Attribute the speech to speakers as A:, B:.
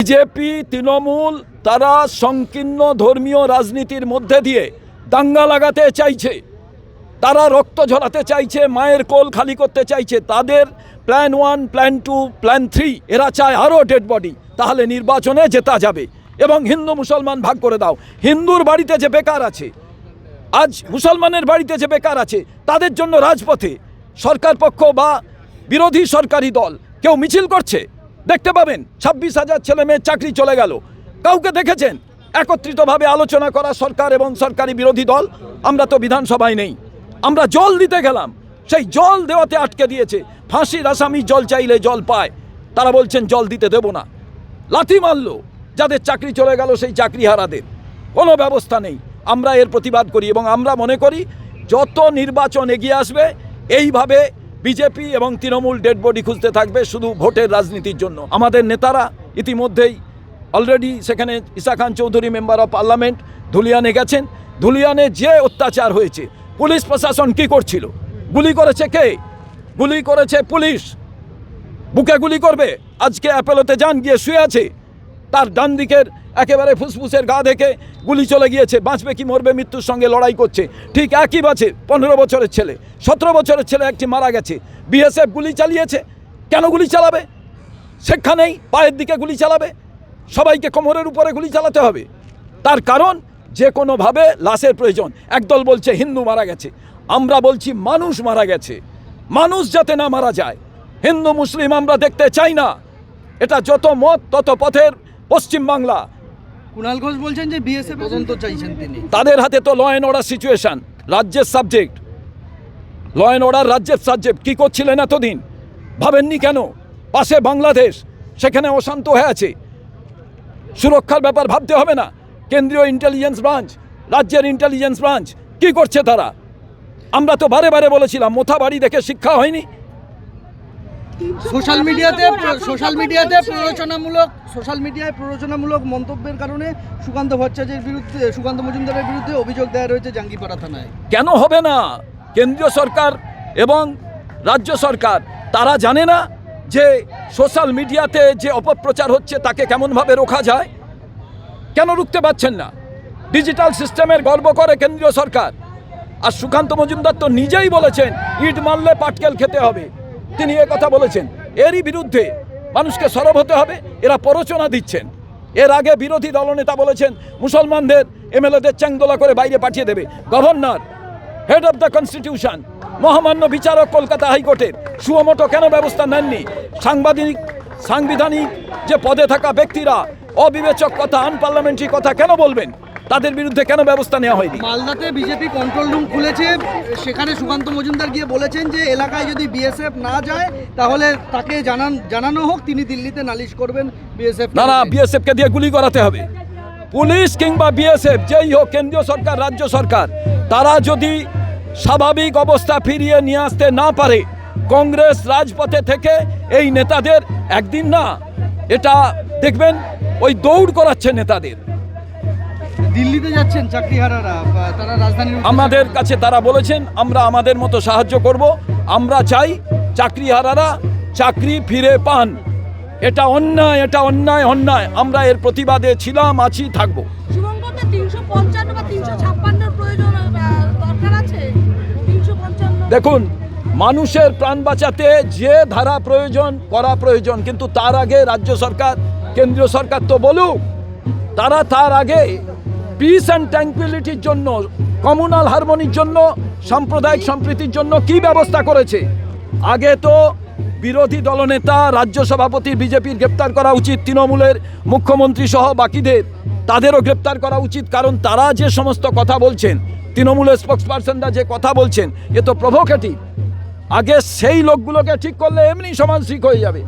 A: BJP, Trinamool, তারা সংকীর্ণ ধর্মীয় রাজনীতির মধ্যে দিয়ে দাঙ্গা লাগাতে চাইছে। তারা রক্ত ঝরাতে চাইছে, মায়ের কোল খালি করতে চাইছে। তাদের plan one plan two plan three এরা চায় আরও ডেড বডি তাহলে নির্বাচনে জেতা যাবে। এবং হিন্দু মুসলমান ভাগ করে দাও। হিন্দুর বাড়িতে যে বেকার আছে, আজ মুসলমানের বাড়িতে যে বেকার আছে, তাদের জন্য রাজপথে সরকার পক্ষ বা বিরোধী সরকারি দল কেউ মিছিল করছে? দেখতে পাবেন, ছাব্বিশ হাজার ছেলে মেয়ের চাকরি চলে গেল। কাউকে দেখেছেন? একত্রিতভাবে আলোচনা করা সরকার এবং সরকারি বিরোধী দল। আমরা তো বিধানসভায় নেই। আমরা জল দিতে গেলাম। সেই জল দেওয়াতে আটকে দিয়েছে। ফাঁসির আসামি জল চাইলে জল পায়। তারা বলছেন, জল দিতে দেব না। লাথি মারলো। যাদের চাকরি চলে গেল, সেই চাকরি হারাদের কোনো ব্যবস্থা নেই। আমরা এর প্রতিবাদ করি এবং আমরা মনে করি, যত নির্বাচন এগিয়ে আসবে, এইভাবে বিজেপি এবং তৃণমূল ডেড বডি খুঁজতে থাকবে শুধু ভোটের রাজনীতির জন্য। আমাদের নেতারা ইতিমধ্যেই অলরেডি সেখানে Isa Khan Chowdhury member of parliament ধুলিয়ানে গেছেন। ধুলিয়ানে যে অত্যাচার হয়েছে, পুলিশ প্রশাসন কি করছিল? গুলি করেছে কে? গুলি করেছে পুলিশ। বুকে গুলি করবে? আজকে অ্যাপেলোতে যান গিয়ে শুয়ে আছে। তার ডান দিকের একেবারে ফুসফুসের গা দেখে গুলি চলে গিয়েছে। বাঁচবে কি, মরবে, মৃত্যুর সঙ্গে লড়াই করছে। ঠিক একই বাছে পনেরো বছরের ছেলে। সতেরো বছরের ছেলে একটি মারা গেছে। বিএসএফ গুলি চালিয়েছে। কেন গুলি চালাবে? সেখানেই পায়ের দিকে গুলি চালাবে। সবাইকে কোমরের উপরে গুলি চালাতে হবে। তার কারণ, যে কোনোভাবে লাশের প্রয়োজন। একদল বলছে, হিন্দু মারা গেছে। আমরা বলছি, মানুষ মারা গেছে। মানুষ যাতে না মারা যায়। হিন্দু, মুসলিম আমরা দেখতে চাই না। এটা যত মত, তত পথের পশ্চিমবাংলা
B: কুণাল ঘোষ বলছেন যে বিএসএফ তদন্ত চাইছেন তিনি।
A: তাদের হাতে তো ল অ্যান্ড অর্ডার সিচুয়েশন রাজ্যের সাবজেক্ট ল অ্যান্ড অর্ডার রাজ্যের সাবজেক্ট কী করছিলেন এতদিন? ভাবেননি কেন? পাশে বাংলাদেশ সেখানে অশান্ত হয়ে আছে। সুরক্ষার ব্যাপার ভাবতে হবে না। কেন্দ্রীয় ইন্টেলিজেন্স ব্রাঞ্চ রাজ্যের ইন্টেলিজেন্স ব্রাঞ্চ কি করছে তারা? আমরা তো বারে বারে বলেছিলাম মোথা বাড়ি দেখে শিক্ষা হয়নি।
B: সোশ্যাল মিডিয়াতে সোশ্যাল মিডিয়াতে প্ররোচনামূলক সোশ্যাল মিডিয়ায় প্ররোচনামূলক মন্তব্যের কারণে সুকান্ত ভট্টাচার্যের বিরুদ্ধে সুকান্ত মজুমদারের বিরুদ্ধে অভিযোগ দেওয়া রয়েছে জাঙ্গিপাড়া থানায়।
A: কেন হবে না? কেন্দ্রীয় সরকার এবং রাজ্য সরকার তারা জানে না যে সোশ্যাল মিডিয়াতে যে অপপ্রচার হচ্ছে তাকে কেমনভাবে রোখা যায়? কেন রুখতে পারছেন না? ডিজিটাল সিস্টেমের গর্ব করে কেন্দ্রীয় সরকার। আর সুকান্ত মজুমদার তো নিজেই বলেছেন ইট মারলে পাটকেল খেতে হবে। তিনি কথা বলেছেন। এরই বিরুদ্ধে মানুষকে সরব হতে হবে, এরা প্ররোচনা দিচ্ছেন। এর আগে বিরোধী দলনেতা বলেছেন, মুসলমানদের এমএলএদের চ্যাংদোলা করে বাইরে পাঠিয়ে দেবে। Governor head of the constitution মহামান্য বিচারক কলকাতা হাইকোর্টের, সুমোটো কেন ব্যবস্থা নেননি? সাংবাদিক, সাংবিধানিক যে পদে থাকা ব্যক্তিরা অবিবেচক কথা আনপার্লামেন্টারি কথা কেন বলবেন? তাদের বিরুদ্ধে কেন ব্যবস্থা নেওয়া হয়নি?
B: মালদাতে বিজেপি কন্ট্রোল রুম খুলেছে। সেখানে সুকান্ত মজুমদার গিয়ে বলেছেন যে এলাকায় যদি বিএসএফ না যায় তাহলে তাকে জানান জানানো হোক তিনি দিল্লিতে নালিশ করবেন বিএসএফ
A: না না বিএসএফকে দিয়ে গুলি করাতে হবে। পুলিশ কিংবা বিএসএফ যেই হোক কেন্দ্রীয় সরকার রাজ্য সরকার তারা যদি স্বাভাবিক অবস্থা ফিরিয়ে নিয়ে আসতে না পারে কংগ্রেস রাজপথে থেকে এই নেতাদের একদিন না এটা দেখবেন ওই দৌড় করাচ্ছে নেতাদের।
B: দিল্লিতে যাচ্ছেন চাকরিহারারা তারা রাজধানীর
A: আমাদের কাছে তারা বলেছেন আমরা আমাদের মতো সাহায্য করব। আমরা চাই চাকরিহারারা চাকরি ফিরে পান। এটা অন্যায় এটা অন্যায় অন্যায়। আমরা এর প্রতিবাদে ছিলাম আছি থাকব। দেখুন মানুষের প্রাণ বাঁচাতে যে ধারা প্রয়োজন করা প্রয়োজন। কিন্তু তার আগে রাজ্য সরকার কেন্দ্রীয় সরকার তো বলুক তারা তার আগে পিস অ্যান্ড ট্যাঙ্কুইলিটির জন্য কমিউনাল হারমোনির জন্য, সাম্প্রদায়িক সম্প্রীতির জন্য কি ব্যবস্থা করেছে? আগে তো বিরোধী দলনেতা, রাজ্য সভাপতি, বিজেপির গ্রেপ্তার করা উচিত তৃণমূলের মুখ্যমন্ত্রী সহ বাকিদের। তাদেরও গ্রেপ্তার করা উচিত, কারণ তারা যে সমস্ত কথা বলছেন, তৃণমূলের স্পোক্সপারসনরা যে কথা বলছেন, এ তো প্রভোকেটিভ আগে সেই লোকগুলোকে ঠিক করলে এমনি সমান ঠিক হয়ে যাবে।